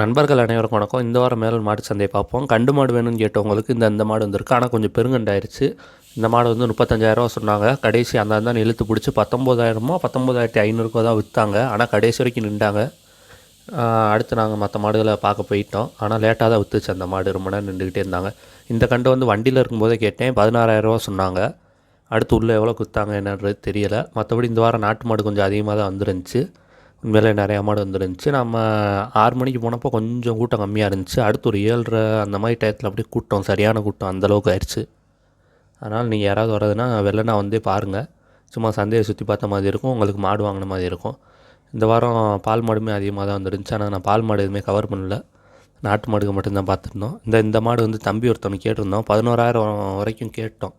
நண்பர்கள் அனைவருக்கும் வணக்கம். இந்த வாரம் மேலும் மாட்டு சந்தையை பார்ப்போம். கண்டு மாடு வேணும்னு கேட்டவங்களுக்கு இந்த இந்த மாடு வந்திருக்கு. ஆனால் கொஞ்சம் பெருங்கண்டாயிருச்சு. இந்த மாடு வந்து முப்பத்தஞ்சாயிரரூவா சொன்னாங்க. கடைசி அந்த தான் இழுத்து பிடிச்சி பத்தொம்போதாயிரமோ பத்தொம்போதாயிரத்தி ஐநூறுக்கோ தான் விற்றாங்க ஆனால் கடைசி வரைக்கும் நின்றாங்க. அடுத்து நாங்கள் மற்ற மாடுகளை பார்க்க போயிட்டோம். ஆனால் லேட்டாக தான் விற்றுச்சு அந்த மாடு. ரொம்ப நேரம் நின்றுக்கிட்டே இருந்தாங்க. இந்த கண்டு வந்து வண்டியில் இருக்கும்போதே கேட்டேன். பதினாறாயிரரூவா சொன்னாங்க. அடுத்து உள்ளே எவ்வளோ குத்தாங்க என்னன்றது தெரியலை. மற்றபடி இந்த வாரம் நாட்டு மாடு கொஞ்சம் அதிகமாக தான் வந்துருந்துச்சு. உண்மையிலே நிறையா மாடு வந்துருந்துச்சு. நம்ம ஆறு மணிக்கு போனப்போ கொஞ்சம் கூட்டம் கம்மியாக இருந்துச்சு. அடுத்து ஒரு ஏழ்ரை அந்த மாதிரி டயத்தில் அப்படியே கூட்டம் சரியான கூட்டம் அந்தளவுக்கு ஆயிடுச்சு அதனால் நீங்கள் யாராவது வர்றதுன்னா வெள்ளனா வந்தே பாருங்கள் சும்மா சந்தையை சுற்றி பார்த்த மாதிரி இருக்கும். உங்களுக்கு மாடு வாங்கின மாதிரி இருக்கும். இந்த வாரம் பால் மாடுமே அதிகமாக தான் வந்துருந்துச்சு. ஆனால் நான் பால் மாடு எதுவுமே கவர் பண்ணல. நாட்டு மாடுக்கு மட்டும்தான் பார்த்துருந்தோம். இந்த இந்த மாடு வந்து தம்பி ஒருத்தவங்க கேட்டிருந்தோம். பதினோராயிரம் வரைக்கும் கேட்டோம்.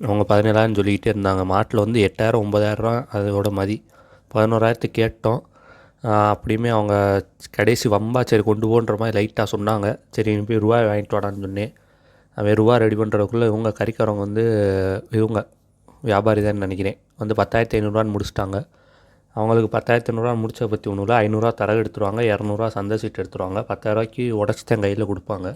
அவங்க பதினேழாயிரம் சொல்லிக்கிட்டே இருந்தாங்க. மாட்டில் வந்து எட்டாயிரம் ஒம்பதாயிரம் அதோட மதி. பதினோராயிரத்துக்கு கேட்டோம். அப்படியுமே அவங்க கடைசி வம்பா சரி கொண்டு போன்ற மாதிரி லைட்டாக சொன்னாங்க. சரி நீ போய் ரூபாய் வாங்கிட்டு வாடான்னு சொன்னேன். அவன் ரூபா ரெடி பண்ணுறதுக்குள்ளே இவங்க கறிக்காரவங்க வந்து இவங்க வியாபாரி தான் நினைக்கிறேன். வந்து பத்தாயிரத்தி ஐநூறுரூவான்னு முடிச்சிட்டாங்க. அவங்களுக்கு பத்தாயிரத்தி ஐநூறுரூவா முடிச்ச பற்றி ஒன்றும் இல்லை. ஐநூறுரூவா தரகு எடுத்துருவாங்க இரநூறுவா சந்தை சீட்டு எடுத்துருவாங்க. பத்தாயிரரூவாய்க்கு உடச்சி தான் கையில் கொடுப்பாங்க.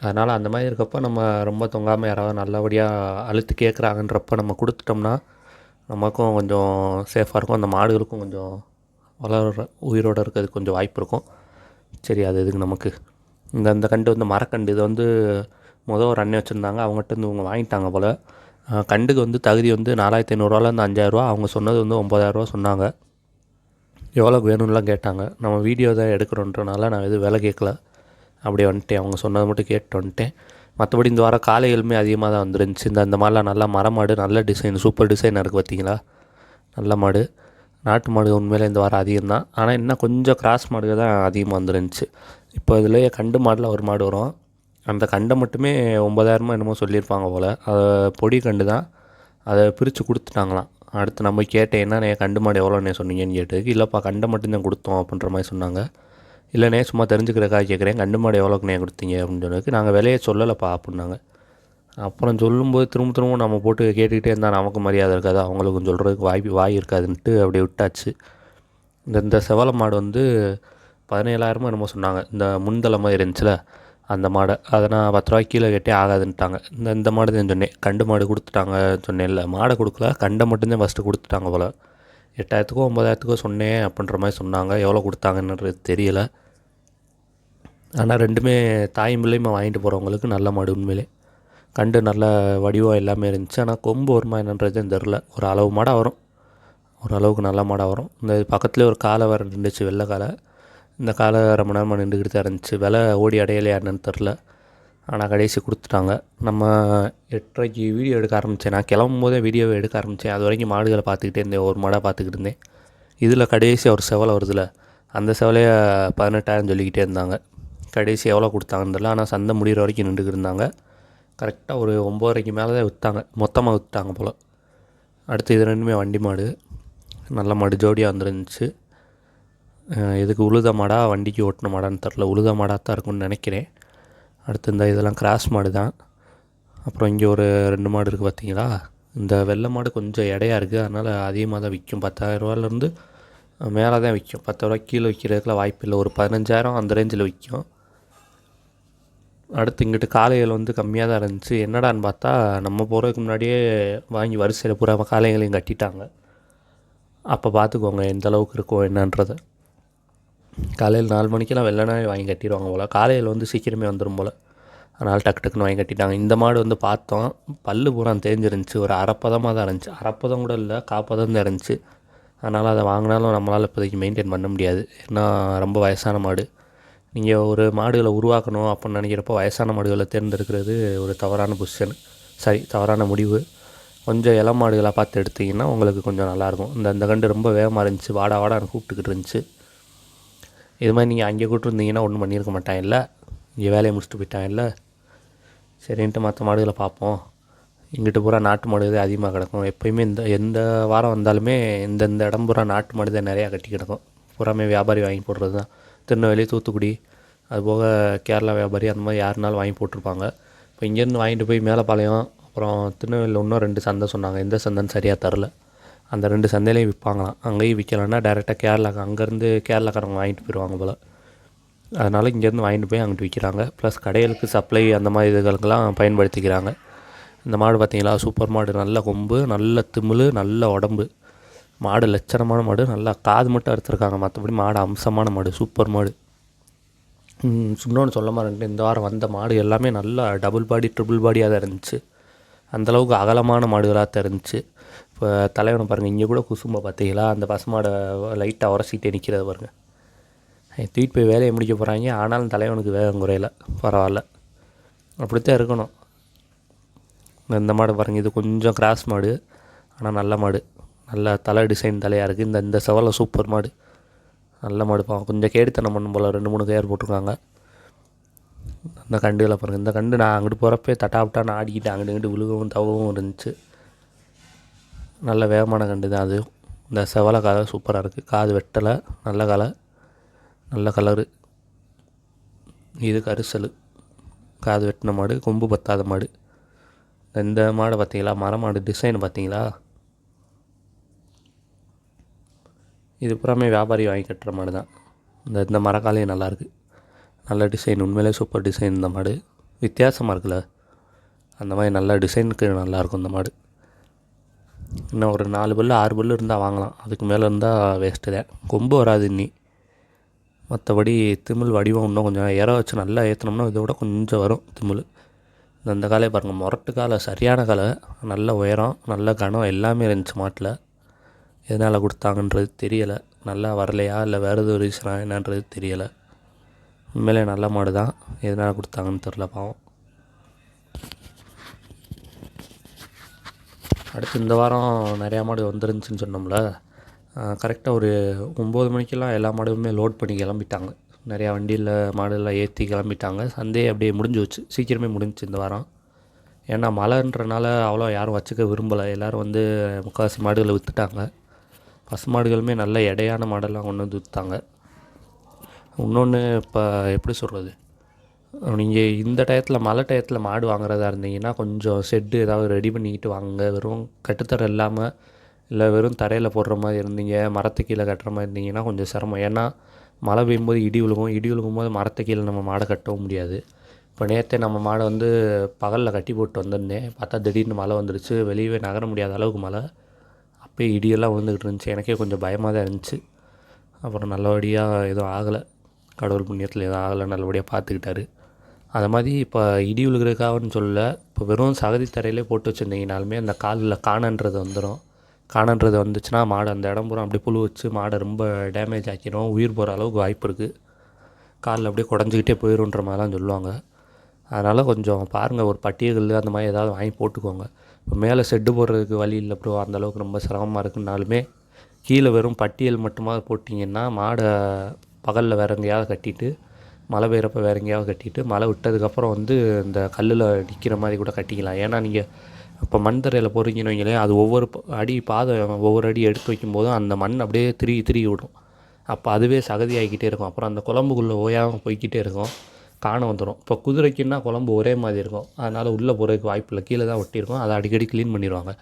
அதனால் அந்த மாதிரி இருக்கப்போ நம்ம ரொம்ப தொங்காமல் யாராவது நல்லபடியாக அழுத்து கேட்குறாங்கன்றப்ப நம்ம கொடுத்துட்டோம்னா நமக்கும் கொஞ்சம் சேஃபாக இருக்கும். அந்த மாடுகளுக்கும் கொஞ்சம் வளர உயிரோடு இருக்கிறதுக்கு கொஞ்சம் வாய்ப்பு இருக்கும். சரி அது எதுக்கு நமக்கு? இந்த இந்த கண்டு வந்து மரக்கண்டு. இது வந்து மொதல் ஒரு அண்ணன் வச்சுருந்தாங்க. அவங்ககிட்ட இருந்து இவங்க வாங்கிட்டாங்க போல். கண்டுக்கு வந்து தகுதி வந்து நாலாயிரத்தி ஐநூறுரூவாலேருந்து அஞ்சாயிரரூவா. அவங்க சொன்னது வந்து ஒம்பதாயிரரூவா சொன்னாங்க. எவ்வளோக்கு வேணும்லாம் கேட்டாங்க. நம்ம வீடியோ தான் எடுக்கிறோன்றனால நான் எதுவும் விலை கேட்கல. அப்படியே வந்துட்டேன். அவங்க சொன்னதை மட்டும் கேட்டு வந்துட்டேன். மற்றபடி இந்த வாரம் காலைகளுமே அதிகமாக தான் வந்துருந்துச்சு. இந்த அந்த மாதிரிலாம் நல்லா மரமாடு நல்ல டிசைன் சூப்பர் டிசைனாக இருக்குது பார்த்தீங்களா? நல்ல மாடு. நாட்டு மாடு உண்மையிலே இந்த வாரம் அதிகம் தான் ஆனால் இன்னும் கொஞ்சம் கிராஸ் மாடுகள் தான் அதிகமாக வந்துருந்துச்சு. இப்போ இதுலேயே கண்டு மாடில் ஒரு மாடு வரும். அந்த கண்டை மட்டுமே ஒம்பதாயிரமோ என்னமோ சொல்லியிருப்பாங்க போல். அதை பொடி கண்டு தான். அதை பிரித்து கொடுத்துட்டாங்களாம். அடுத்து நம்ம கேட்டேன் என்ன கண்டு மாடு எவ்வளோன்னு சொன்னீங்கன்னு கேட்டதுக்கு இல்லைப்பா கண்டை மட்டும்தான் கொடுத்தோம் அப்படின்ற மாதிரி சொன்னாங்க. இல்லைண்ணே சும்மா தெரிஞ்சுக்கிறக்காக கேட்குறேன். கண்டு மாடு எவ்வளோக்குண்ணே கொடுத்தீங்க அப்படின்னு சொன்னதுக்கு நாங்கள் விலையை சொல்லலைப்பா அப்படின்னாங்க. அப்புறம் சொல்லும்போது திரும்ப திரும்ப நம்ம போட்டு கேட்டுக்கிட்டே இருந்தால் நமக்கு மரியாதை இருக்காது. அவங்களுக்கும் சொல்கிறதுக்கு வாய்ப்பு வாய் இருக்காதுன்ட்டு அப்படியே விட்டாச்சு. இந்த இந்த செவல மாடு வந்து பதினேழாயிரமோ என்னமோ சொன்னாங்க. இந்த முன்தலை மாதிரி இருந்துச்சுல அந்த மாடை. அதை நான் பத்து ரூபாய்க்கு கீழே கேட்டே ஆகாதுன்ட்டாங்க. இந்த இந்த மாடு தான் சொன்னேன். கண்டு மாடு கொடுத்துட்டாங்க சொன்னேன்ல மாடை கொடுக்கல. கண்டை மட்டும்தான் ஃபஸ்ட்டு கொடுத்துட்டாங்க போல். எட்டாயிரத்துக்கோ ஒம்பதாயிரத்துக்கோ சொன்னேன் அப்படின்ற மாதிரி சொன்னாங்க. எவ்வளோ கொடுத்தாங்கன்றது தெரியலை. ஆனால் ரெண்டுமே தாய் மூலியமாக வாங்கிட்டு போகிறவங்களுக்கு நல்ல மாடு உண்மையிலே. கண்டு நல்ல வடிவம் எல்லாமே இருந்துச்சு. ஆனால் கொம்பு வருமா என்னன்றது தெரில ஒரு அளவு மாடாக வரும். ஒரு அளவுக்கு நல்ல மாடாக வரும். இந்த பக்கத்துலேயே ஒரு காலை வேறு நின்றுச்சு வெள்ளை காலை இந்த காலை ரொம்ப நேரமாக நின்றுக்கிட்டு தான் இருந்துச்சு. விலை ஓடி அடையலையா என்னன்னு தெரில ஆனால் கடைசி கொடுத்துட்டாங்க. நம்ம எட்டரைக்கு வீடியோ எடுக்க ஆரம்பித்தேன் நான் கிளம்பும் போதே வீடியோவை எடுக்க ஆரம்பித்தேன் அது வரைக்கும் மாடுகளை பார்த்துக்கிட்டே இருந்தேன். ஒரு மாடாக பார்த்துக்கிட்டு இருந்தேன். இதில் கடைசி ஒரு செவலை வருதுல. அந்த செவலையை பதினெட்டாயிரம் சொல்லிக்கிட்டே இருந்தாங்க. கடைசி எவ்வளோ கொடுத்தாங்கன்னு தெரில ஆனால் சந்தை முடிகிற வரைக்கும் நின்றுக்கிட்டு இருந்தாங்க. கரெக்டாக ஒரு ஒம்போதரைக்கு மேலே தான் விற்றாங்க மொத்தமாக விற்றாங்க போல். அடுத்து இது ரெண்டுமே வண்டி மாடு. நல்ல மாடு ஜோடியாக வந்துருந்துச்சு. இதுக்கு உழுத மாடா வண்டிக்கு ஓட்டின மாடான்னு தெரில உழுத மாடாக தான் இருக்கும்னு நினைக்கிறேன். அடுத்து இந்த இதெல்லாம் கிராஸ் மாடு தான் அப்புறம் இங்கே ஒரு ரெண்டு மாடு இருக்குது பார்த்தீங்களா? இந்த வெள்ளை மாடு கொஞ்சம் எடையாக இருக்குது அதனால் அதிகமாக தான் விற்கும். பத்தாயிரரூவாலேருந்து மேலே தான் விற்கும். பத்தாயிரரூவா கீழே விற்கிறதுக்குலாம் வாய்ப்பு இல்லை ஒரு பதினஞ்சாயிரம் அந்த ரேஞ்சில் விற்கும். அடுத்து இங்கிட்டு காளைகள் வந்து கம்மியாக தான் இருந்துச்சு. என்னடான்னு பார்த்தா நம்ம போகிறதுக்கு முன்னாடியே வாங்கி வரிசையில் பூரா காளைகளையும் கட்டிட்டாங்க. அப்போ பார்த்துக்கோங்க எந்த அளவுக்கு இருக்கும் என்னன்றதை. காலையில் நாலு மணிக்கெல்லாம் வெள்ளனாவே வாங்கி கட்டிடுவாங்க போல். காலையில் வந்து சீக்கிரமே வந்துடும் போல். அதனால் டக்கு டக்குன்னு வாங்கி கட்டிட்டாங்க. இந்த மாடு வந்து பார்த்தோம் பல்லு பூரா தேஞ்சிருந்துச்சு. ஒரு அரைப்பதமாக தான் இருந்துச்சு. அரைப்பதம் கூட இல்லை காப்பதம் தான் இருந்துச்சு. அதனால் அதை வாங்கினாலும் நம்மளால் இப்போதைக்கு மெயின்டைன் பண்ண முடியாது. ஏன்னா ரொம்ப வயசான மாடு. நீங்கள் ஒரு மாடுகளை உருவாக்கணும் அப்படின்னு நினைக்கிறப்போ வயசான மாடுகளை தேர்ந்தெடுக்கிறது ஒரு தவறான பொசிஷன் சரி தவறான முடிவு. கொஞ்சம் இளம் மாடுகளாக பார்த்து எடுத்தீங்கன்னா உங்களுக்கு கொஞ்சம் நல்லாயிருக்கும். இந்த இந்த கண்டு ரொம்ப வேகமாக இருந்துச்சு. வாடா வாடா கூப்பிட்டுக்கிட்டு இருந்துச்சு. இது மாதிரி நீங்கள் அங்கே கூப்பிட்டுருந்தீங்கன்னா ஒன்றும் பண்ணியிருக்க மாட்டான். இல்லை இங்கே வேலையை முடிச்சுட்டு போயிட்டான். இல்லை சரின்ட்டு மற்ற மாடுகளை பார்ப்போம். இங்கிட்டு பூரா நாட்டு மாடு தான் அதிகமாக கிடக்கும். எப்பயுமே இந்த எந்த வாரம் வந்தாலுமே இந்த இந்த இடம் பூரா நாட்டு மாடு தான் நிறையா கட்டி கிடக்கும். பூராமே வியாபாரி வாங்கி போடுறது தான். திருநெல்வேலி தூத்துக்குடி அதுபோக கேரளா வியாபாரி அந்த மாதிரி யாருனாலும் வாங்கி போட்டிருப்பாங்க. இப்போ இங்கேருந்து வாங்கிட்டு போய் மேலப்பாளையம் அப்புறம் திருநெல்வேலியில் இன்னும் ரெண்டு சந்தை சொன்னாங்க. எந்த சந்தைன்னு சரியாக தரல அந்த ரெண்டு சந்தையிலையும் விற்பாங்களாம் அங்கேயும் விற்கலன்னா டேரெக்டாக கேரளாக்கு அங்கேருந்து கேரளாக்காரங்க வாங்கிட்டு போயிடுவாங்க போல். அதனால் இங்கேருந்து வாங்கிட்டு போய் அங்கிட்டு விற்கிறாங்க ப்ளஸ் கடைகளுக்கு சப்ளை அந்த மாதிரி இதுகளுக்கெல்லாம் பயன்படுத்திக்கிறாங்க. இந்த மாடு பார்த்தீங்களா? சூப்பர் மாடு. நல்ல கொம்பு நல்ல திமிழ் நல்ல உடம்பு. மாடு லட்சணமான மாடு நல்லா காது மட்டும் அறுத்துருக்காங்க. மற்றபடி மாடு அம்சமான மாடு சூப்பர் மாடு. இன்னொன்று சொல்ல மாதிரி இந்த வாரம் வந்த மாடு எல்லாமே நல்லா டபுள் பாடி ட்ரிபிள் பாடியாக தான் இருந்துச்சு. அந்தளவுக்கு அகலமான மாடுகளாக தான் இருந்துச்சு. இப்போ தலைவனை பாருங்கள் இங்கே கூட குசும்பை பார்த்தீங்களா அந்த பசுமாடை லைட்டாக உரசிட்டே நிற்கிறத பாருங்கள் தூக்கிட்டு போய் வேலையை முடிக்க போகிறாங்க ஆனாலும் தலைவனுக்கு வேகம் குறையல. பரவாயில்ல. அப்படித்தான் இருக்கணும். இந்த மாடு பாருங்கள் இது கொஞ்சம் கிராஸ் மாடு ஆனால் நல்ல மாடு. நல்ல தலை டிசைன் தலையாக இருக்குது இந்த இந்த செவலை சூப்பர் மாடு. நல்ல மாடு பாவம் கொஞ்சம் கேடுத்தனம் பண்ணும் போல் ரெண்டு மூணு கயிறு போட்டிருக்காங்க. அந்த கண்டுகளை பாருங்கள் இந்த கண்டு நான் அங்கிட்டு போகிறப்பே தட்டாப்டான்னு ஆடிக்கிட்டு அங்கிட்டு இங்கிட்டு விழுகவும் தவவும் இருந்துச்சு. நல்ல வேகமான கண்டு தான் அது. இந்த செவலை காலை சூப்பராக இருக்குது காது வெட்டலை. நல்ல கலை நல்ல கலரு இது கரிசல். காது வெட்டின மாடு. கொம்பு பத்தாத மாடு. இந்த மாடை பார்த்தீங்களா? மரமாடு டிசைன் பார்த்தீங்களா? இது பூராமே வியாபாரி வாங்கி கட்டுற மாடு தான். இந்த இந்த மரக்காலையும் நல்லாயிருக்கு நல்ல டிசைன். உண்மையிலே சூப்பர் டிசைன் இந்த மாடு. வித்தியாசமாக இருக்குல்ல? அந்த மாதிரி நல்ல டிசைனுக்கு நல்லாயிருக்கும் இந்த மாடு. இன்னும் ஒரு நாலு பல்லு ஆறு பல்லு இருந்தால் வாங்கலாம். அதுக்கு மேலே இருந்தால் வேஸ்ட்டு தான். கொம்பு வராது இன்னி. மற்றபடி திமிழ் வடிவம் இன்னும் கொஞ்சம் இற வச்சு நல்லா ஏற்றினோம்னா இதை விட கொஞ்சம் வரும் திமிழ். இந்த இந்த காலையை பாருங்கள் முரட்டு காலை சரியான காலை. நல்ல உயரம் நல்ல கனம் எல்லாமே இருந்துச்சு மாட்டில். எதனால் கொடுத்தாங்கன்றது தெரியலை. நல்லா வரலையா? இல்லை வேறு எதுவும் ரீசனா என்னன்றது தெரியலை. உண்மையிலே நல்ல மாடு தான். எதனால் கொடுத்தாங்கன்னு தெரில பாவம். அடுத்து இந்த வாரம் நிறையா மாடு வந்துருந்துச்சுன்னு சொன்னோம்ல. கரெக்டாக ஒரு ஒம்பது மணிக்கெல்லாம் எல்லா மாடுமே லோட் பண்ணி கிளம்பிட்டாங்க. நிறையா வண்டியில் மாடுலாம் ஏற்றி கிளம்பிட்டாங்க. சந்தையே அப்படியே முடிஞ்சு வச்சு சீக்கிரமே முடிஞ்சிச்சு இந்த வாரம். ஏன்னா மழைன்றனால அவ்வளோ யாரும் வச்சுக்க விரும்பலை. எல்லோரும் வந்து முக்கால்வாசி மாடுகளை விற்றுட்டாங்க பசு மாடுகளுமே நல்ல எடையான மாடெல்லாம் கொண்டு வந்து விற்றாங்க இன்னொன்று இப்போ எப்படி சொல்கிறது நீங்கள் இந்த டயத்தில் மழை டயத்தில் மாடு வாங்குறதா இருந்தீங்கன்னா கொஞ்சம் ஷெட்டு ஏதாவது ரெடி பண்ணிக்கிட்டு வாங்க வெறும் கட்டுத்தர இல்லாமல் இல்லை வெறும் தரையில் போடுற மாதிரி இருந்தீங்க மரத்து கீழே கட்டுற மாதிரி இருந்தீங்கன்னா கொஞ்சம் சிரமம். ஏன்னா மழை பெய்யும்போது இடி விழுகும். இடி விழுகும்போது மரத்து கீழே நம்ம மாடை கட்டவும் முடியாது. இப்போ நேற்று நம்ம மாடை வந்து பகலில் கட்டி போட்டு வந்திருந்தேன். பார்த்தா திடீர்னு மழை வந்துடுச்சு வெளியவே நகர முடியாத அளவுக்கு மழை. அப்போயே இடியெல்லாம் விழுந்துக்கிட்டு இருந்துச்சு. எனக்கே கொஞ்சம் பயமாக தான் இருந்துச்சு. அப்புறம் நல்லபடியாக எதுவும் ஆகலை. கடவுள் புண்ணியத்தில் எதுவும் ஆகலை நல்லபடியாக பார்த்துக்கிட்டாரு. அது மாதிரி இப்போ இடி விழுகிறதுக்காகன்னு சொல்ல இப்போ வெறும் சகதி தரையிலே போட்டு வச்சுருந்தீங்கனாலுமே அந்த காலில் காணன்றது வந்துடும் காணன்றது வந்துச்சுன்னா மாடு அந்த இடம் பூரா அப்படியே புழு வச்சு மாடை ரொம்ப டேமேஜ் ஆக்கிடும் உயிர் போகிற அளவுக்கு வாய்ப்பு இருக்குது காலில் அப்படியே குடஞ்சிக்கிட்டே போயிடும்ன்ற மாதிரிலாம் சொல்லுவாங்க. அதனால் கொஞ்சம் பாருங்கள் ஒரு பட்டியல் அந்த மாதிரி ஏதாவது வாங்கி போட்டுக்கோங்க. இப்போ மேலே செட்டு போடுறதுக்கு வழி இல்லை ப்ரோ அந்தளவுக்கு ரொம்ப சிரமமாக இருக்குனாலுமே கீழே வெறும் பட்டியல் மட்டுமா போட்டிங்கன்னா மாடை பகலில் வேறு எங்கேயாவது கட்டிட்டு மழை பெய்கிறப்ப வேறு எங்கேயாவது கட்டிட்டு மழை விட்டதுக்கப்புறம் வந்து இந்த கல்லில் நிற்கிற மாதிரி கூட கட்டிக்கலாம். ஏன்னா நீங்கள் இப்போ மண் தரையில் போகிறீங்கன்னு வைங்களேன் அது ஒவ்வொரு அடி பாதை ஒவ்வொரு அடி எடுத்து வைக்கும்போதும் அந்த மண் அப்படியே திருகி திருகி விடும். அப்போ அதுவே சகதியாகிக்கிட்டே இருக்கும். அப்புறம் அந்த குழம்புக்குள்ளே ஓயாமல் போய்க்கிட்டே இருக்கும். காண வந்துடும் இப்போ குதிரைக்குன்னா குழம்பு ஒரே மாதிரி இருக்கும். அதனால் உள்ளே போகிறதுக்கு வாய்ப்பு இல்லை. கீழே தான் ஒட்டியிருக்கும். அதை அடிக்கடி க்ளீன் பண்ணிடுவாங்க.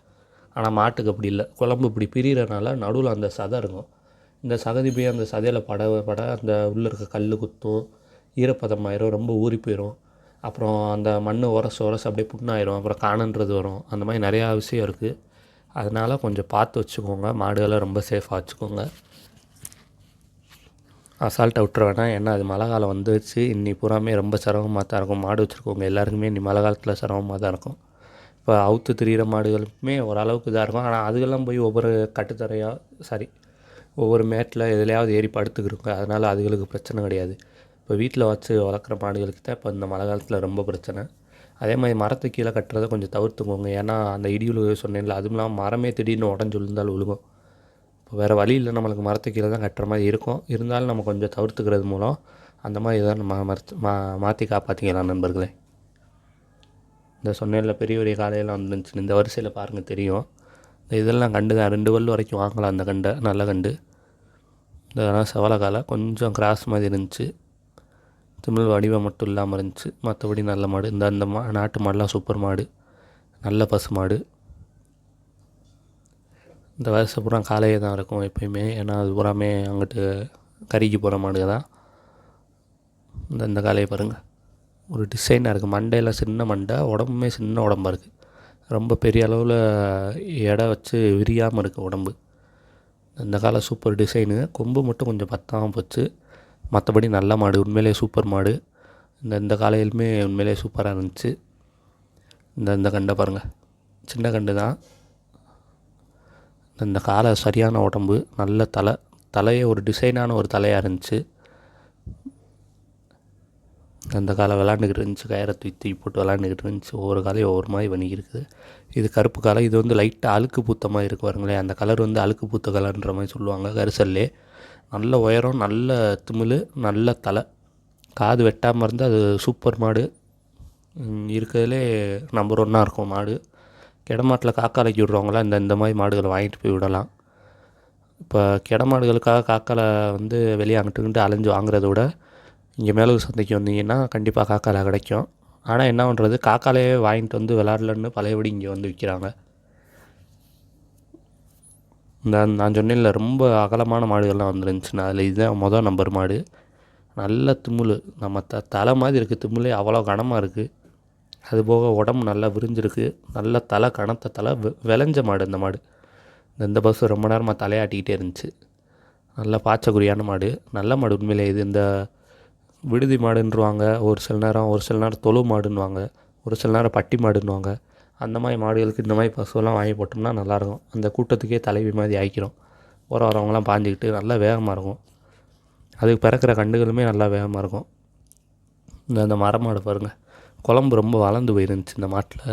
ஆனால் மாட்டுக்கு அப்படி இல்லை. குழம்பு இப்படி பிரியறனால நடுவில் அந்த சதை இருக்கும். இந்த சகதி போய் அந்த சதையில் பட பட அந்த உள்ளே இருக்க கல் குத்தும். ஈரப்பதமாயிரும் ரொம்ப ஊறி போயிடும் அப்புறம் அந்த மண் உரசு உரசு அப்படியே புண்ணாயிரும். அப்புறம் காணன்றது வரும். அந்த மாதிரி நிறையா விஷயம் இருக்குது அதனால் கொஞ்சம் பார்த்து வச்சுக்கோங்க. மாடுகளை ரொம்ப சேஃபாக வச்சுக்கோங்க. அசால்ட்டை விட்டுற வேணாம் ஏன்னா அது மழை காலம் வந்துடுச்சு இன்னி பூராமே ரொம்ப சிரமமாக தான் இருக்கும். மாடு வச்சுருக்கவங்க எல்லாருக்குமே இன்னி மழை காலத்தில் சிரமமாக தான் இருக்கும். இப்போ அவுத்து திரியிற மாடுகளுக்குமே ஓரளவுக்கு இதாக இருக்கும். ஆனால் அதுக்கெல்லாம் போய் ஒவ்வொரு கட்டுத்தரையாக சாரி ஒவ்வொரு மேட்டில் எதுலையாவது ஏறி படுத்துக்கிருங்க அதனால் அதுகளுக்கு பிரச்சனை கிடையாது. இப்போ வீட்டில் வச்சு வளர்க்குற மாடுகளுக்கு தான் இப்போ இந்த மழை காலத்தில் ரொம்ப பிரச்சனை. அதே மாதிரி மரத்து கீழே கட்டுறதை கொஞ்சம் தவிர்த்துக்கோங்க. ஏன்னா அந்த இடி சொன்னேன்ல அதுவும் இல்லாமல் மரமே திடீர்னு உடஞ்சி விழுந்தால் விழுகும் வேறு வழி இல்லை. நம்மளுக்கு மரத்து கீழே தான் கட்டுற மாதிரி இருக்கும். இருந்தாலும் நம்ம கொஞ்சம் தவிர்த்துக்கிறது மூலம் அந்த மாதிரி எதாவது நம்ம மரத்து மா மாற்றி காப்பாற்றிக்கலாம் நண்பர்களே. இந்த சொன்னேன்ல பெரிய பெரிய காலையெல்லாம் வந்துருந்துச்சு இந்த வரிசையில் பாருங்கள் தெரியும். இந்த இதெல்லாம் கண்டு தான் ரெண்டு வல்லு வரைக்கும் வாங்கலாம் அந்த கண்டை நல்ல கண்டு. இதெல்லாம் செவலை காலை கொஞ்சம் கிராஸ் மாதிரி இருந்துச்சு. தமிழ் வடிவம் மட்டும் இல்லாமல் இருந்துச்சு. மற்றபடி நல்ல மாடு. இந்த அந்த மா நாட்டு மாடுலாம் சூப்பர் மாடு. நல்ல பசு மாடு. இந்த வருஷம் பூரா காலையே தான் இருக்கும் எப்பயுமே. ஏன்னா அது பூராமே அங்கிட்டு கறிக்கு போகிற மாடு தான். இந்த இந்த காலையை பாருங்கள் ஒரு டிசைனாக இருக்குது மண்டையெல்லாம் சின்ன மண்டை உடம்புமே சின்ன உடம்பாக இருக்குது ரொம்ப பெரிய அளவில் எடை வச்சு விரியாமல் இருக்குது உடம்பு. இந்த கால சூப்பர் டிசைனு கொம்பு மட்டும் கொஞ்சம் பத்தாமல் போச்சு. மற்றபடி நல்ல மாடு. உண்மையிலே சூப்பர் மாடு. இந்த இந்த காலையிலுமே உண்மையிலே சூப்பராக இருந்துச்சு. இந்த இந்த கண்டை பாருங்கள் சின்ன கண்டு தான். இந்த காலை சரியான உடம்பு நல்ல தலை. தலையே ஒரு டிசைனான ஒரு தலையாக இருந்துச்சு. அந்த காலை விளாண்டுக்கிட்டு இருந்துச்சு. கயிறை தூக்கி தூக்கி போட்டு விளாண்டுக்கிட்டு இருந்துச்சு. ஒவ்வொரு காலையும் ஒவ்வொரு மாதிரி பண்ணிக்கிருக்குது இது கருப்பு காலை இது வந்து லைட்டாக அழுக்கு பூத்த மாதிரி இருக்கு பாருங்களேன். அந்த கலர் வந்து அழுக்கு பூத்த கலர்ன்ற மாதிரி சொல்லுவாங்க கரிசல்லே. நல்ல உயரம் நல்ல திமிழ் நல்ல தலை. காது வெட்டாமல் இருந்தால் அது சூப்பர் மாடு. இருக்கிறதுலே நம்பர் ஒன்னாக இருக்கும் மாடு. கிடமாட்டில் காக்காலைக்கு விடுறவங்களாம் இந்த இந்த மாதிரி மாடுகளை வாங்கிட்டு போய் விடலாம். இப்போ கிடமாடுகளுக்காக காக்காலை காக்கால வந்து வெளியே அங்கிட்டுங்கிட்டு அலைஞ்சு வாங்குறத விட இங்கே மேலூர் சந்தைக்கு வந்தீங்கன்னா கண்டிப்பாக காக்காலை கிடைக்கும். ஆனால் என்ன பண்ணுறது காக்காலையே வாங்கிட்டு வந்து விளாட்லன்னு பழையபடி இங்கே வந்து விற்கிறாங்க இந்த நான் சொன்னேன்ல ரொம்ப அகலமான மாடுகள்லாம் வந்துருந்துச்சுன்னா அதில் இதுதான் மொதல் நம்பர் மாடு. நல்ல திமிழ். நம்ம த தலை மாதிரி இருக்குது திமிழே அவ்வளோ கனமாக இருக்குது அதுபோக உடம்பு நல்லா விரிஞ்சிருக்கு. நல்ல தலை கனத்த தலை விளைஞ்ச மாடு இந்த மாடு. இந்த இந்த ரொம்ப நேரமாக தலையாட்டிக்கிட்டே இருந்துச்சு. நல்ல பாச்சக்குரியான மாடு. நல்ல மாடு உண்மையிலே இது. இந்த விடுதி மாடுன்றுவாங்க ஒரு சில நேரம் ஒரு சில நேரம் தொழு மாடுன்னுவாங்க ஒரு சில நேரம் பட்டி மாடுன்னுவாங்க. அந்த மாதிரி மாடுகளுக்கு இந்த மாதிரி பசுவெல்லாம் வாங்கி போட்டோம்னா நல்லாயிருக்கும். அந்த கூட்டத்துக்கே தலைவி மாதிரி ஆக்கிரும் போகிற வரவங்களாம் பாஞ்சிக்கிட்டு நல்லா வேகமாக இருக்கும். அதுக்கு பிறக்கிற கண்டுகளுமே நல்லா வேகமாக இருக்கும். இந்த அந்த மரமாடு பாருங்கள் குழம்பு ரொம்ப வளர்ந்து போயிருந்துச்சு இந்த மாட்டில்.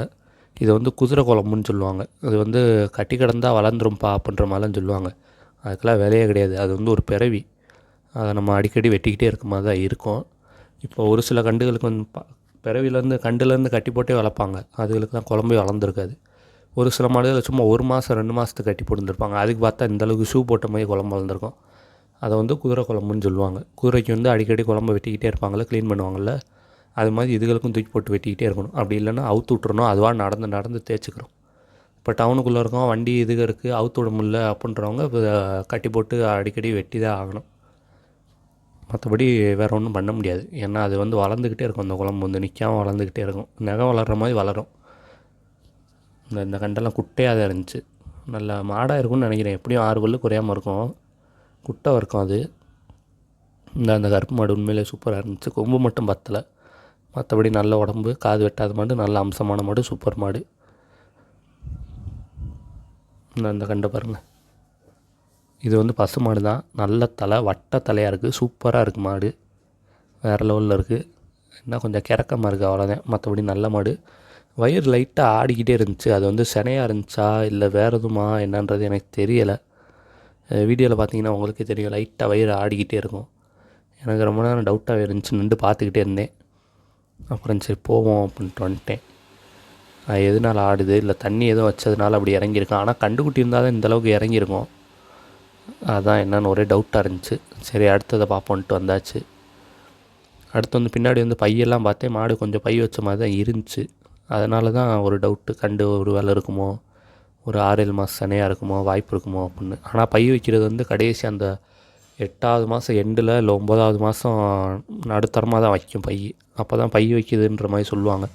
இது வந்து குதிரை குழம்புன்னு சொல்லுவாங்க. அது வந்து கட்டி கிடந்தா வளர்ந்துரும்பா அப்படின்ற மாதிரிலாம் சொல்லுவாங்க. அதுக்கெல்லாம் வேலையே கிடையாது. அது வந்து ஒரு பிறவி. அதை நம்ம அடிக்கடி வெட்டிக்கிட்டே இருக்க மாதிரி தான் இருக்கும். இப்போ ஒரு சில கண்டுகளுக்கு வந்து பா பிறவிலேருந்து கண்டுலேருந்து கட்டி போட்டே வளர்ப்பாங்க. அதுகளுக்கு தான் குழம்பே வளர்ந்துருக்காது. ஒரு சில மாடுகள் சும்மா ஒரு மாதம் ரெண்டு மாதத்துக்கு கட்டி போட்டுருந்துருப்பாங்க. அதுக்கு பார்த்தா இந்தளவுக்கு ஷூ போட்ட மாதிரி குழம்பு வளர்ந்துருக்கும். அதை வந்து குதிரை குழம்புன்னு சொல்லுவாங்க. குதிரைக்கு வந்து அடிக்கடி குழம்பு வெட்டிக்கிட்டே இருப்பாங்கள்ல க்ளீன் பண்ணுவாங்கள்ல அது மாதிரி இதுகளுக்கும் தூக்கி போட்டு வெட்டிக்கிட்டே இருக்கணும். அப்படி இல்லைன்னா அவுத்து விட்றணும் அதுவாக நடந்து நடந்து தேய்ச்சிக்கிறோம். இப்போ டவுனுக்குள்ளே இருக்கோம். வண்டி இதுக இருக்குது அவுத்து விட முடியல அப்படின்றவங்க கட்டி போட்டு அடிக்கடி வெட்டி தான் ஆகணும். மற்றபடி வேறு ஒன்றும் பண்ண முடியாது. ஏன்னா அது வந்து வளர்ந்துக்கிட்டே இருக்கும். அந்த குழம்பு வந்து நிற்காம வளர்ந்துக்கிட்டே இருக்கும். நகம் வளர்கிற மாதிரி வளரும். இந்த இந்த கண்டெல்லாம் குட்டையாக தான் இருந்துச்சு. நல்ல மாடாக இருக்கும்னு நினைக்கிறேன். எப்படியும் ஆறு பல்லு குறையாமல் இருக்கும். குட்டை இருக்கும் அது. இந்த அந்த கருப்பு மாடு உண்மையிலே சூப்பராக இருந்துச்சு. கொம்பு மட்டும் பத்தலை. மற்றபடி நல்ல உடம்பு காது வெட்டாத மாடு நல்ல அம்சமான மாடு சூப்பர் மாடு. இந்த அந்த கண்டை பாருங்கள் இது வந்து பசு மாடு தான். நல்ல தலை வட்ட தலையாக இருக்குது சூப்பராக இருக்குது மாடு. வேறு லெவலில் இருக்குது என்ன கொஞ்சம் கிறக்கமாக இருக்குது அவ்வளோதான் மற்றபடி நல்ல மாடு. வயிறு லைட்டாக ஆடிக்கிட்டே இருந்துச்சு. அது வந்து சினையாக இருந்துச்சா இல்லை வேறு எதுமா என்னன்றது எனக்கு தெரியலை. வீடியோவில் பார்த்தீங்கன்னா உங்களுக்கே தெரியும். லைட்டாக வயிறு ஆடிக்கிட்டே இருக்கும். எனக்கு ரொம்ப நேரம் டவுட்டாக இருந்துச்சு. நின்று பார்த்துக்கிட்டே இருந்தேன். அப்புறம் சரி போவோம் அப்படின்ட்டு வந்துட்டேன். எதனால் ஆடுது? இல்லை தண்ணி எதுவும் வச்சதுனால அப்படி இறங்கியிருக்கான் ஆனால் கண்டுக்குட்டி இருந்தால் தான் இந்தளவுக்கு இறங்கியிருக்கோம். அதான் என்னன்னு ஒரே டவுட்டாக இருந்துச்சு. சரி அடுத்ததை பார்ப்போன்ட்டு வந்தாச்சு. அடுத்து வந்து பின்னாடி வந்து பையெல்லாம் பார்த்தேன் மாடு கொஞ்சம் பை வச்ச மாதிரி தான் இருந்துச்சு. அதனால தான் ஒரு டவுட்டு கண்டு ஒரு வேலை இருக்குமோ? ஒரு ஆறு ஏழு மாதம் சனையாக இருக்குமோ? வாய்ப்பு இருக்குமோ? அப்படின்னு. ஆனால் பை வைக்கிறது வந்து கடைசி அந்த எட்டாவது மாதம் எண்டில் இல்லை ஒம்பதாவது மாதம் நடுத்தரமாக தான் வைக்கும் பை. அப்போ தான் பை வைக்குதுன்ற மாதிரி சொல்லுவாங்க.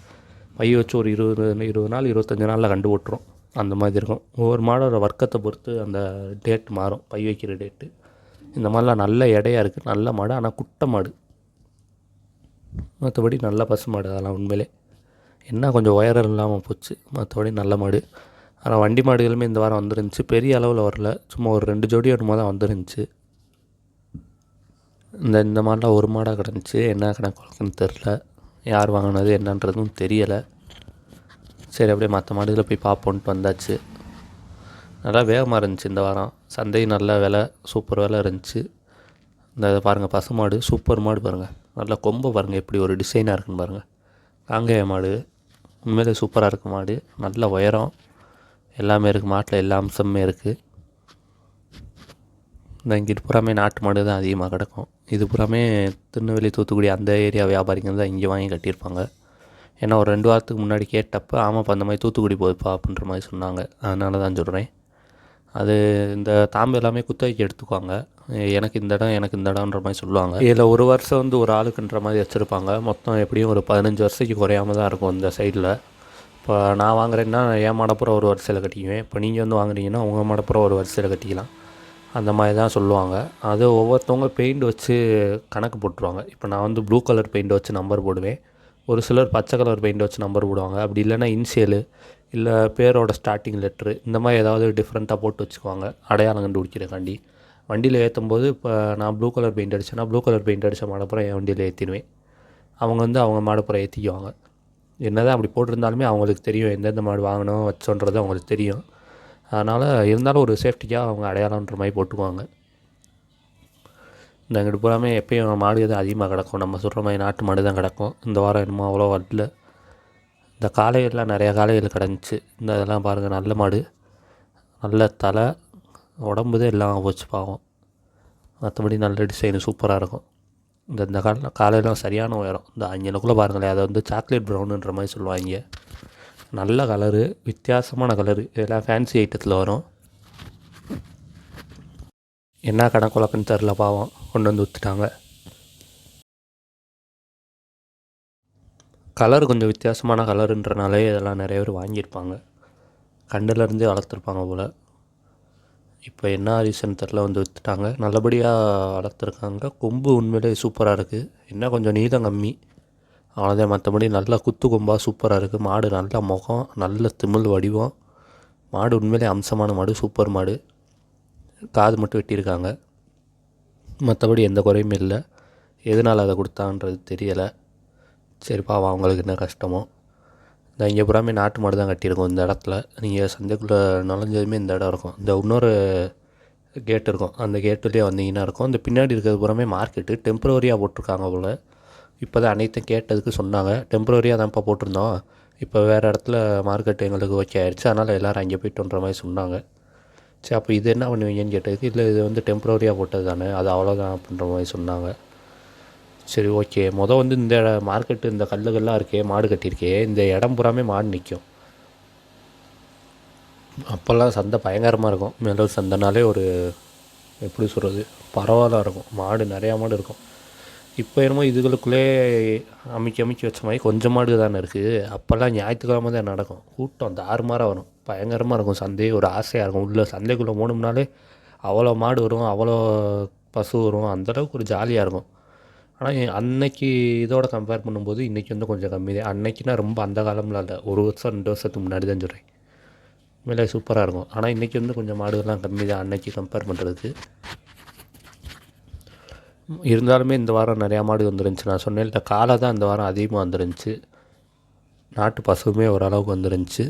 பை வச்சு ஒரு இருபது இருபது நாள் இருபத்தஞ்சி நாளில் கண்டு போட்டுரும் அந்த மாதிரி இருக்கும். ஒவ்வொரு மாடோட வர்க்கத்தை பொறுத்து அந்த டேட் மாறும். பை வைக்கிற டேட்டு இந்த மாதிரிலாம் நல்ல இடையாக இருக்குது நல்ல மாடு ஆனால் குட்டை மாடு. மற்றபடி நல்ல பசு மாடு அதெல்லாம் உண்மையிலே. என்ன கொஞ்சம் உயரம் இல்லாமல் போச்சு. மற்றபடி நல்ல மாடு. ஆனால் வண்டி மாடுகளுமே இந்த வாரம் வந்துருந்துச்சு. பெரிய அளவில் வரல. சும்மா ஒரு ரெண்டு ஜோடி என்னமோ தான் வந்துருந்துச்சு. இந்த இந்த மாடெலாம் ஒரு மாடாக கிடந்துச்சு. என்ன கணக்கு வழக்குன்னு தெரில. யார் வாங்கினது என்னன்றதும் தெரியலை. சரி அப்படியே மற்ற மாடுகளை போய் பார்ப்போன்ட்டு வந்தாச்சு. நல்லா வேகமாக இருந்துச்சு இந்த வாரம். சந்தை நல்ல விலை சூப்பர் விலை இருந்துச்சு. இந்த இதை பாருங்கள் பசு மாடு சூப்பர் மாடு பாருங்கள் நல்லா கொம்பை பாருங்கள் எப்படி ஒரு டிசைனாக இருக்குன்னு பாருங்கள் காங்கேய மாடு உண்மையிலே சூப்பராக இருக்குது மாடு. நல்ல உயரம். எல்லாமே இருக்குது மாட்டில் எல்லா அம்சமுமே இருக்குது இந்த இங்கிட்டு பூராமே நாட்டு மாடு தான் அதிகமாக கிடக்கும். இது பூராமே திருநெல்வேலி தூத்துக்குடி அந்த ஏரியா வியாபாரிங்க தான் இங்கே வாங்கி கட்டியிருப்பாங்க. ஏன்னா ஒரு ரெண்டு வாரத்துக்கு முன்னாடி கேட்டப்போ ஆமாப்பா அந்த மாதிரி தூத்துக்குடி போதுப்பா அப்படின்ற மாதிரி சொன்னாங்க. அதனால தான் சொல்கிறேன் அது இந்த தாம்பு எல்லாமே குத்தகைக்கு எடுத்துக்குவாங்க. எனக்கு இந்த இடம் எனக்கு இந்த இடம்ன்ற மாதிரி சொல்லுவாங்க. இதில் ஒரு வருஷம் வந்து ஒரு ஆளுக்குன்ற மாதிரி வச்சுருப்பாங்க. மொத்தம் எப்படியும் ஒரு பதினஞ்சு வருஷத்துக்கு குறையாம தான் இருக்கும் இந்த சைடில் இப்போ நான் வாங்குறேன்னா என் மடப்புறம் ஒரு வரிசையில் கட்டிக்குவேன். இப்போ நீங்கள் வந்து வாங்குறீங்கன்னா உங்கள் மடப்புறம் ஒரு வரிசையில் கட்டிக்கலாம். அந்த மாதிரி தான் சொல்லுவாங்க. அது ஒவ்வொருத்தவங்க பெயிண்ட் வச்சு கணக்கு போட்டுருவாங்க. இப்போ நான் வந்து ப்ளூ கலர் பெயிண்ட் வச்சு நம்பர் போடுவேன். ஒரு சிலர் பச்சை கலர் பெயிண்ட் வச்சு நம்பர் போடுவாங்க. அப்படி இல்லைன்னா இன்சியலு இல்லை பேரோட ஸ்டார்டிங் லெட்ரு இந்த மாதிரி ஏதாவது டிஃப்ரெண்ட்டாக போட்டு வச்சுக்குவாங்க. அடையாளம் கண்டுபிடிக்கிறக்காண்டி வண்டியில் ஏற்றும் போது இப்போ நான் ப்ளூ கலர் பெயிண்ட் அடித்தேன்னா ப்ளூ கலர் பெயிண்ட் அடித்த மாடப்புறம் என் வண்டியில் ஏற்றிடுவேன் அவங்க வந்து அவங்க மாடப்புறம் ஏற்றிக்குவாங்க என்னதான் அப்படி போட்டிருந்தாலுமே அவங்களுக்கு தெரியும் எந்தெந்த மாடு வாங்கணும் வச்சோன்றது அவங்களுக்கு தெரியும். அதனால் இருந்தாலும் ஒரு சேஃப்டிக்காக அவங்க அடையாளன்ற மாதிரி போட்டுக்குவாங்க. இந்த அங்கிட்டு பூராமே எப்பயும் மாடு எதுவும் அதிகமாக கிடக்கும். நம்ம சொல்கிற மாதிரி நாட்டு மாடு தான் கிடக்கும். இந்த வாரம் என்னமோ அவ்வளோ வரல. இந்த காளைகள்லாம் நிறையா காளைகள் கிடந்துச்சு. இந்த இதெல்லாம் பாருங்கள் நல்ல மாடு. நல்ல தலை உடம்பு தான் எல்லாம் போச்சு பாவம். மற்றபடி நல்ல டிசைனு சூப்பராக இருக்கும். இந்த இந்த கால காலையெல்லாம் சரியான உயரம். இந்த அஞ்சனுக்குள்ளே பாருங்களேன் அதை வந்து சாக்லேட் ப்ரௌனுன்ற மாதிரி சொல்லுவாங்க. நல்ல கலரு வித்தியாசமான கலரு. இதெல்லாம் ஃபேன்சி ஐட்டத்தில் வரும். என்ன கணக்குழக்குன்னு தெரில பாவம். கொண்டு வந்து ஊற்றுட்டாங்க கலர் கொஞ்சம் வித்தியாசமான கலருன்றனாலே இதெல்லாம் நிறைய பேர் வாங்கியிருப்பாங்க. கண்டுலேருந்தே வளர்த்துருப்பாங்க போல். இப்போ என்ன ரீசன் தெரில வந்து விற்றுட்டாங்க நல்லபடியாக வளர்த்துருக்காங்க. கொம்பு உண்மையிலே சூப்பராக இருக்குது என்ன கொஞ்சம் நீதம் கம்மி. அவ்வளோதான் மற்றபடி நல்ல குத்து கொம்பாக சூப்பராக இருக்குது மாடு நல்ல முகம் நல்ல திமிழ் வடிவம். மாடு உண்மையிலே அம்சமான மாடு சூப்பர் மாடு. காது மட்டும் வெட்டியிருக்காங்க. மற்றபடி எந்த குறையும் இல்லை. எதனால் அதை கொடுத்தான்றது தெரியலை. சரிப்பா அவங்களுக்கு என்ன கஷ்டமோ. இந்த இங்கே பூராமே நாட்டு மாடு தான் கட்டியிருக்கோம் இந்த இடத்துல. நீங்கள் சந்தைக்குள்ளே நுழைஞ்சதுமே இந்த இடம் இருக்கும். இந்த இன்னொரு கேட் இருக்கும். அந்த கேட்டுலேயே வந்தீங்கன்னா இருக்கும். இந்த பின்னாடி இருக்கிறது பூராமே மார்க்கெட்டு டெம்பரவரியாக போட்டிருக்காங்க போல். இப்போ தான் அனைத்தும் கேட்டதுக்கு சொன்னாங்க. டெம்பரவரியாக தான்ப்பா போட்டிருந்தோம். இப்போ வேறு இடத்துல மார்க்கெட் எங்களுக்கு ஓகே ஆயிடுச்சு. அதனால் எல்லோரும் அங்கே போயிட்டுன்ற மாதிரி சொன்னாங்க. சரி அப்போ இது என்ன பண்ணுவீங்கன்னு கேட்டதுக்கு இல்லை இது வந்து டெம்பரவரியாக போட்டது தானே அது அவ்வளோதான் அப்படின்ற மாதிரி சொன்னாங்க. சரி ஓகே மொதல் வந்து இந்த மார்க்கெட்டு இந்த கல்லுகள்லாம் இருக்கே மாடு கட்டியிருக்கே இந்த இடம் பூராமே மாடு நிற்கும் அப்போல்லாம் சந்தை பயங்கரமாக இருக்கும். மேலும் சந்தைனாலே ஒரு எப்படி சொல்கிறது பரவாயில்ல இருக்கும். மாடு நிறையா மாடு இருக்கும். இப்போ என்னமோ இதுகளுக்குள்ளே அமைக்கி அமைக்கி வச்ச மாதிரி கொஞ்சம் மாடு தானே இருக்குது அப்போல்லாம் ஞாயிற்றுக்கிழமை தான் நடக்கும். கூட்டம் தாறுமாறாக வரும். பயங்கரமாக இருக்கும். சந்தை ஒரு ஆசையாக இருக்கும். உள்ளே சந்தைக்குள்ளே போனோம்னாலே அவ்வளோ மாடு வரும் அவ்வளோ பசு வரும். அந்தளவுக்கு ஒரு ஜாலியாக இருக்கும். ஆனால் அன்னைக்கு இதோட கம்பேர் பண்ணும்போது இன்றைக்கி வந்து கொஞ்சம் கம்மி தான். அன்னைக்குனா ரொம்ப அந்த காலம்லாம் இல்லை. ஒரு வருஷம் ரெண்டு வருஷத்துக்கு முன்னாடி தான் சொல்கிறேன் மேலே சூப்பராக இருக்கும். ஆனால் இன்றைக்கி வந்து கொஞ்சம் மாடுகள்லாம் கம்மி தான் அன்னைக்கு கம்பேர் பண்ணுறதுக்கு இருந்தாலுமே இந்த வாரம் நிறையா மாடு வந்துருந்துச்சு. நான் சொன்னேன் இல்லை காலை தான் இந்த வாரம் அதிகமாக வந்துருந்துச்சு. நாட்டு பசுவுமே ஓரளவுக்கு வந்துருந்துச்சு.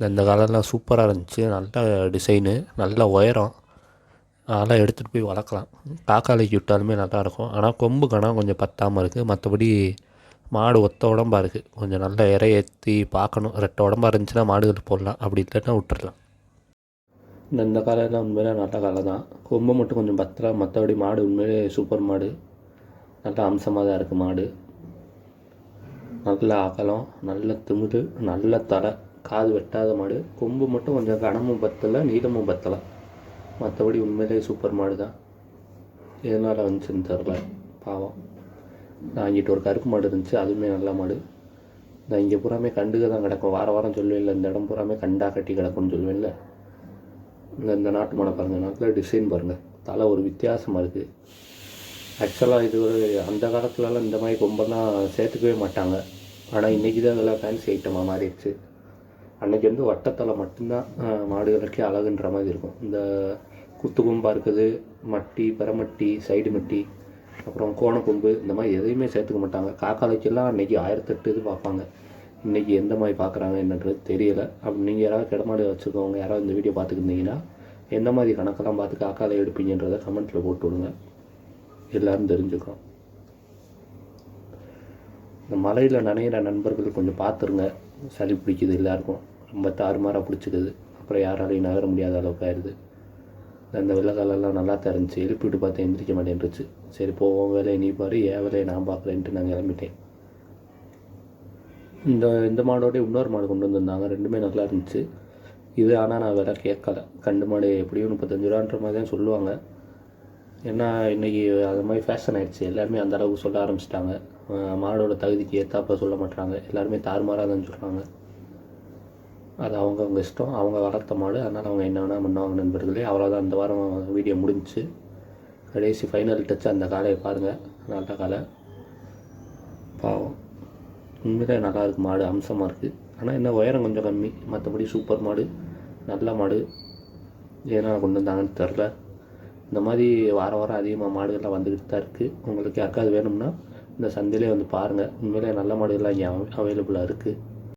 இந்த காலம்லாம் சூப்பராக இருந்துச்சு. நல்ல டிசைனு நல்ல உயரம். அதெல்லாம் எடுத்துகிட்டு போய் வளர்க்கலாம். காக்காலைக்கு விட்டாலுமே நல்லாயிருக்கும் ஆனால் கொம்பு கணம் கொஞ்சம் பத்தாமல் இருக்குது மற்றபடி மாடு ஒத்த உடம்பாக இருக்குது கொஞ்சம் நல்ல இறையேற்றி ஏற்றி பார்க்கணும். ரெட்டை உடம்பாக இருந்துச்சுன்னா மாடுகள் போடலாம். அப்படி இல்லைன்னா விட்டுறலாம். இந்த இந்த காலையெல்லாம் உண்மையிலே நல்ல காலை தான். கொம்பு மட்டும் கொஞ்சம் பத்தலை மற்றபடி மாடு உண்மையிலே சூப்பர் மாடு. நல்ல அம்சமாக தான் இருக்குது மாடு. நல்ல அகலம் நல்ல திமிரு நல்ல தலை காது வெட்டாத மாடு. கொம்பு மட்டும் கொஞ்சம் கனமும் பத்தலை நீளமும் பத்தலை. மற்றபடி உண்மையிலே சூப்பர் மாடு தான் எதனால் வந்துச்சுன்னு தெரில பாவம். நான் இங்கிட்ட ஒரு கருப்பு மாடு இருந்துச்சு அதுவுமே நல்ல மாடு. நான் இங்கே பூராமே கண்டுக்க தான் கிடக்கும். வார வாரம் சொல்லுவேன்ல இந்த இடம் பூராமே கண்டா கட்டி கிடக்கும்னு சொல்லுவேன்ல. இந்த இந்த நாட்டு மாடை பாருங்கள் நல்ல டிசைன் பாருங்கள் தலை ஒரு வித்தியாசமாக இருக்குது ஆக்சுவலாக இது ஒரு அந்த காலத்துலலாம் இந்த மாதிரி கொம்பெல்லாம் சேர்த்துக்கவே மாட்டாங்க. ஆனால் இன்றைக்கி தான் இதெல்லாம் ஃபேன்சி ஐட்டமாக மாறிடுச்சு. அன்றைக்கி வந்து வட்டத்தலை மட்டும்தான் மாடுகளுக்கே அழகுன்ற மாதிரி இருக்கும். இந்த குத்து கொம்பாக இருக்குது மட்டி பெறமட்டி சைடு மட்டி அப்புறம் கோணக்கொம்பு இந்த மாதிரி எதையுமே சேர்த்துக்க மாட்டாங்க. காக்காலைக்கெல்லாம் அன்றைக்கி ஆயிரத்தெட்டு இது பார்ப்பாங்க. இன்றைக்கி எந்த மாதிரி பார்க்குறாங்க என்னன்றது தெரியல. அப்படி நீங்கள் யாராவது கிடமாடி வச்சுருக்கவங்க யாராவது இந்த வீடியோ பார்த்துக்கிருந்தீங்கன்னா எந்த மாதிரி கணக்கெல்லாம் பார்த்து காக்கால எடுப்பீங்கன்றதை கமெண்ட்டில் போட்டு விடுங்க. எல்லோரும் தெரிஞ்சுக்கிறோம் இந்த மலையில் நனையிற நண்பர்கள் கொஞ்சம் பார்த்துருங்க. சளி பிடிக்குது எல்லாருக்கும். ரொம்ப தாறுமாறாக பிடிச்சிக்குது. அப்புறம் யாராலையும் நகர முடியாத அளவுக்கு ஆயிடுது. அந்த வெள்ளக்காலெல்லாம் நல்லா தெரிஞ்சு எழுப்பிவிட்டு பார்த்து எந்திரிக்க மாட்டேன்ருச்சு சரி போவோம் வேலையை நீ பாரு என் வேலையை நான் பார்க்குறேன்ட்டு நான் கிளம்பிட்டேன். இந்த இந்த மாடோடய இன்னொரு மாடு கொண்டு வந்திருந்தாங்க. ரெண்டுமே நல்லா இருந்துச்சு. இது ஆனால் நான் விலை கேட்கல. கண்டு மாடு எப்படியும் முப்பத்தஞ்சு ரூபான்ற மாதிரி தான் சொல்லுவாங்க. ஏன்னா இன்றைக்கி அது மாதிரி ஃபேஷன் ஆகிடுச்சு எல்லாருமே அந்த அளவுக்கு சொல்ல ஆரம்பிச்சிட்டாங்க. மாடோட தகுதிக்கு ஏற்றாப்ப சொல்ல மாட்றாங்க எல்லாருமே தாறுமாறாக தான் சொல்கிறாங்க அது அவங்கவுங்க இஷ்டம். அவங்க வளர்த்த மாடு. அதனால் அவங்க என்ன வேணால் பண்ணுவாங்க நண்பர்களே. அவ்வளோதான் இந்த வாரம் வீடியோ முடிஞ்சுச்சு. கடைசி ஃபைனல் டச் அந்த காலையை பாருங்கள் நல்ல காலை பாவம். உண்மையிலே நல்லா இருக்குது மாடு அம்சமாக இருக்குது ஆனால் என்ன உயரம் கொஞ்சம் கம்மி. மற்றபடி சூப்பர் மாடு நல்ல மாடு. ஏன்னா கொண்டு வந்தாங்கன்னு தெரில இந்த மாதிரி வாரம் வாரம் அதிகமாக மாடுகள்லாம் வந்துக்கிட்டு தான் இருக்குது உங்களுக்கு யாருக்காவது வேணும்னா இந்த சந்தையிலே வந்து பாருங்கள் உண்மையிலே நல்ல மாடுகள்லாம் இங்கே அவைலபிளாக இருக்குது